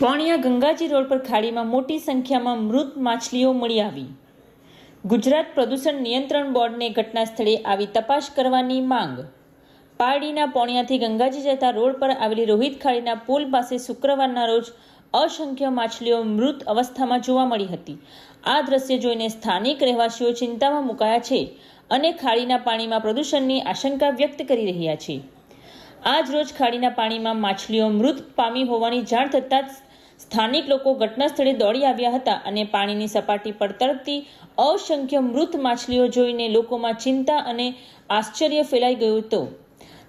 પોણિયા ગંગાજી road પર ખાડીમાં મોટી સંખ્યામાં મૃત માછલીઓ મળી આવી. ગુજરાત પ્રદૂષણ નિયંત્રણ બોર્ડને ઘટના સ્થળે આવી તપાસ કરવાની માંગ. પારડીના પોણિયાથી ગંગાજી જતા રોડ પર આવેલી રોહિત ખાડીના પુલ પાસે શુક્રવારના રોજ અસંખ્ય માછલીઓ મૃત અવસ્થામાં જોવા મળી હતી. આ દ્રશ્ય જોઈને સ્થાનિક રહેવાસીઓ ચિંતામાં મુકાયા છે અને ખાડીના પાણીમાં પ્રદૂષણની આશંકા વ્યક્ત કરી રહ્યા છે. આજ રોજ ખાડીના પાણીમાં માછલીઓ મૃત પામી હોવાની જાણ થતાં જ સ્થાનિક લોકો ઘટનાસ્થળે દોડી આવ્યા હતા અને પાણીની સપાટી પર તરતી અસંખ્ય મૃત માછલીઓ જોઈને લોકોમાં ચિંતા અને આશ્ચર્ય ફેલાઈ ગયું હતું.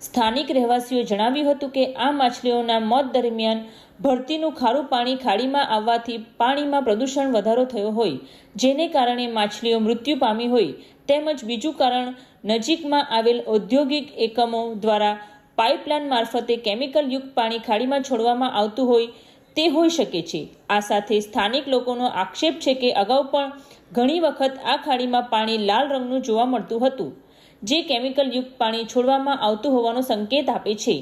સ્થાનિક રહેવાસીઓએ જણાવ્યું હતું કે આ માછલીઓના મોત દરમિયાન ભરતીનું ખારું પાણી ખાડીમાં આવવાથી પાણીમાં પ્રદૂષણ વધારો થયો હોય, જેને કારણે માછલીઓ મૃત્યુ પામી હોય, તેમજ બીજું કારણ, નજીકમાં આવેલ ઔદ્યોગિક એકમો દ્વારા પાઇપલાઇન મારફતે કેમિકલયુક્ત પાણી ખાડીમાં છોડવામાં આવતું હોય તે હોઈ શકે છે. આ સાથે સ્થાનિક લોકોનો આક્ષેપ છે કે અગાઉ પણ ઘણી વખત આ ખાડીમાં પાણી લાલ રંગનું જોવા મળતું હતું, જે કેમિકલયુક્ત પાણી છોડવામાં આવતું હોવાનો સંકેત આપે છે.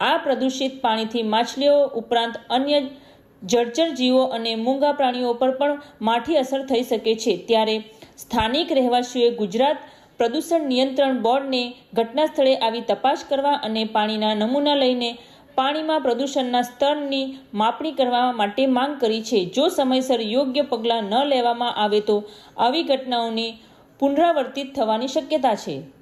આ પ્રદૂષિત પાણીથી માછલીઓ ઉપરાંત અન્ય જળચર જીવો અને મૂંગા પ્રાણીઓ પર પણ માઠી અસર થઈ શકે છે. ત્યારે સ્થાનિક રહેવાસીઓએ ગુજરાત પ્રદૂષણ નિયંત્રણ બોર્ડને ઘટના સ્થળે આવી તપાસ કરવા અને પાણીના નમૂના લઈને પાણીમાં પ્રદૂષણના સ્તરની માપણી કરવા માટે માંગ કરી છે. જો સમયસર યોગ્ય પગલાં ન લેવામાં આવે તો આવી ઘટનાઓની પુનરાવર્તિત થવાની શક્યતા છે.